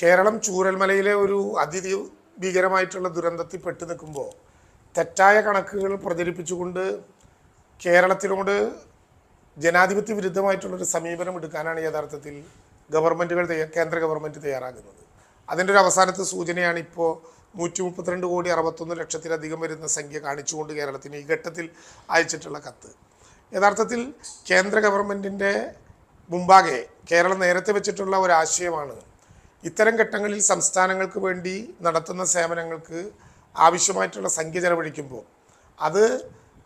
കേരളം ചൂരൽമലയിലെ ഒരു അതി ഭീകരമായിട്ടുള്ള ദുരന്തത്തിൽ പെട്ടു നിൽക്കുമ്പോൾ തെറ്റായ കണക്കുകൾ പ്രചരിപ്പിച്ചുകൊണ്ട് കേരളത്തിനോട് ജനാധിപത്യ വിരുദ്ധമായിട്ടുള്ളൊരു സമീപനം എടുക്കാനാണ് യഥാർത്ഥത്തിൽ ഗവൺമെന്റുകൾ കേന്ദ്ര ഗവൺമെന്റ് തയ്യാറാകുന്നത്. അതിന്റെ ഒരു അവസാനത്തെ സൂചനയാണ് ഇപ്പോൾ നൂറ്റി മുപ്പത്തിരണ്ട് കോടി അറുപത്തൊന്ന് ലക്ഷത്തിലധികം വരുന്ന സംഖ്യ കാണിച്ചുകൊണ്ട് കേരളത്തിന് ഈ ഘട്ടത്തിൽ അയച്ചിട്ടുള്ള കത്ത്. യഥാർത്ഥത്തിൽ കേന്ദ്ര ഗവൺമെന്റിന്റെ മുമ്പാകെ കേരളം നേരത്തെ വെച്ചിട്ടുള്ള ഒരാശയമാണ് ഇത്തരം ഘട്ടങ്ങളിൽ സംസ്ഥാനങ്ങൾക്ക് വേണ്ടി നടത്തുന്ന സേവനങ്ങൾക്ക് ആവശ്യമായിട്ടുള്ള സംഖ്യ ചെലവഴിക്കുമ്പോൾ അത്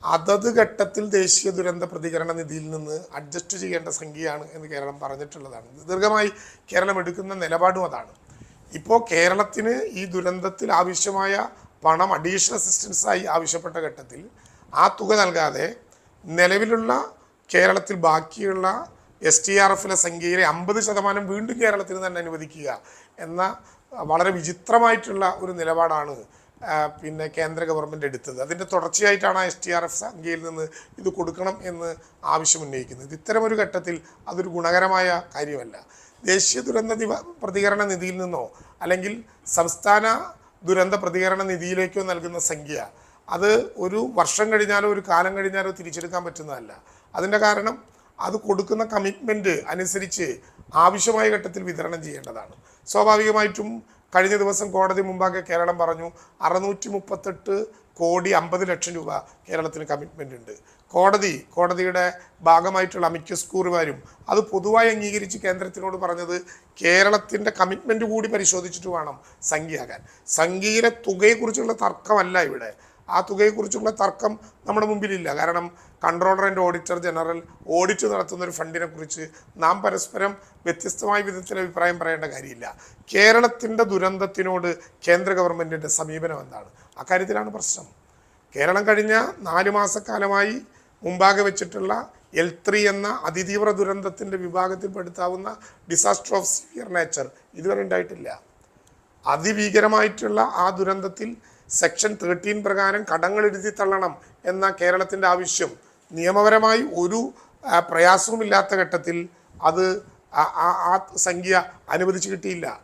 അതത് ഘട്ടത്തിൽ ദേശീയ ദുരന്ത പ്രതികരണ നിധിയിൽ നിന്ന് അഡ്ജസ്റ്റ് ചെയ്യേണ്ട സംഖ്യയാണ് എന്ന് കേരളം പറഞ്ഞിട്ടുള്ളതാണ്. ദീർഘമായി കേരളം എടുക്കുന്ന നിലപാടും അതാണ്. ഇപ്പോൾ കേരളത്തിന് ഈ ദുരന്തത്തിൽ ആവശ്യമായ പണം അഡീഷണൽ അസിസ്റ്റൻസായി ആവശ്യപ്പെട്ട ഘട്ടത്തിൽ ആ തുക നൽകാതെ നിലവിലുള്ള കേരളത്തിൽ ബാക്കിയുള്ള എസ് ടി ആർ എഫിലെ സംഖ്യയിലെ അമ്പത് ശതമാനം വീണ്ടും കേരളത്തിന് തന്നെ അനുവദിക്കുക എന്ന വളരെ വിചിത്രമായിട്ടുള്ള ഒരു നിലപാടാണ് പിന്നെ കേന്ദ്ര ഗവൺമെന്റ് എടുത്തത്. അതിന്റെ തുടർച്ചയായിട്ടാണ് എസ് ടി ആർ എഫ് സംഖ്യയിൽ നിന്ന് ഇത് കൊടുക്കണം എന്ന് ആവശ്യമുന്നയിക്കുന്നത് ഇത്തരമൊരു ഘട്ടത്തിൽ അതൊരു ഗുണകരമായ കാര്യമല്ല. ദേശീയ ദുരന്ത നിവ പ്രതികരണ നിധിയിൽ നിന്നോ അല്ലെങ്കിൽ സംസ്ഥാന ദുരന്ത പ്രതികരണ നിധിയിലേക്കോ നൽകുന്ന സംഖ്യ അത് ഒരു വർഷം കഴിഞ്ഞാലോ ഒരു കാലം കഴിഞ്ഞാലോ തിരിച്ചെടുക്കാൻ പറ്റുന്നതല്ല. അതിന്റെ കാരണം അത് കൊടുക്കുന്ന കമ്മിറ്റ്മെന്റ് അനുസരിച്ച് ആവശ്യമായ ഘട്ടത്തിൽ വിതരണം ചെയ്യേണ്ടതാണ്. സ്വാഭാവികമായിട്ടും കഴിഞ്ഞ ദിവസം കോടതി മുമ്പാകെ കേരളം പറഞ്ഞു അറുന്നൂറ്റി മുപ്പത്തെട്ട് കോടി അമ്പത് ലക്ഷം രൂപ കേരളത്തിന് കമ്മിറ്റ്മെന്റ് ഉണ്ട്. കോടതി കോടതിയുടെ ഭാഗമായിട്ടുള്ള അമിക്കസ് കൂറുമാരും അത് പൊതുവായി അംഗീകരിച്ച് കേന്ദ്രത്തിനോട് പറഞ്ഞത് കേരളത്തിന്റെ കമ്മിറ്റ്മെന്റ് കൂടി പരിശോധിച്ചിട്ട് വേണം സംഖ്യയാകാൻ. സംഖ്യയിലെ തുകയെക്കുറിച്ചുള്ള തർക്കമല്ല ഇവിടെ. ആ തുകയെക്കുറിച്ചുള്ള തർക്കം നമ്മുടെ മുമ്പിലില്ല. കാരണം controller and auditor general audit നടത്തുന്ന ഒരു ഫണ്ടിനെ കുറിച്ച് നാം പരസ്പരം വ്യത്യസ്തമായ വിധത്തിൽ അഭിപ്രായം പറയേണ്ട കാര്യമില്ല. കേരളത്തിന്റെ ദുരന്തത്തിനോട് കേന്ദ്ര ഗവൺമെന്റിന്റെ സമീപനം എന്താണ്? അക്കാര്യത്തിലാണ് പ്രശ്നം. കേരളം കഴിഞ്ഞ നാല് മാസക്കാലമായി മുമ്പാകെ വെച്ചിട്ടുള്ള എൽ ത്രീ എന്ന അതിതീവ്ര ദുരന്തത്തിന്റെ വിഭാഗത്തിൽപ്പെടുത്താവുന്ന ഡിസാസ്റ്റർ ഓഫ് സിവിയർ നേച്ചർ ഇതുവരെ ഉണ്ടായിട്ടില്ല. അതിഭീകരമായിട്ടുള്ള ആ ദുരന്തത്തിൽ സെക്ഷൻ തേർട്ടീൻ പ്രകാരം കടങ്ങൾ എഴുതി തള്ളണം എന്ന കേരളത്തിന്റെ ആവശ്യം നിയമപരമായി ഒരു പ്രയാസവുമില്ലാത്ത ഘട്ടത്തിൽ അത് ആ സംഖ്യ അനുവദിച്ചു കിട്ടിയില്ല.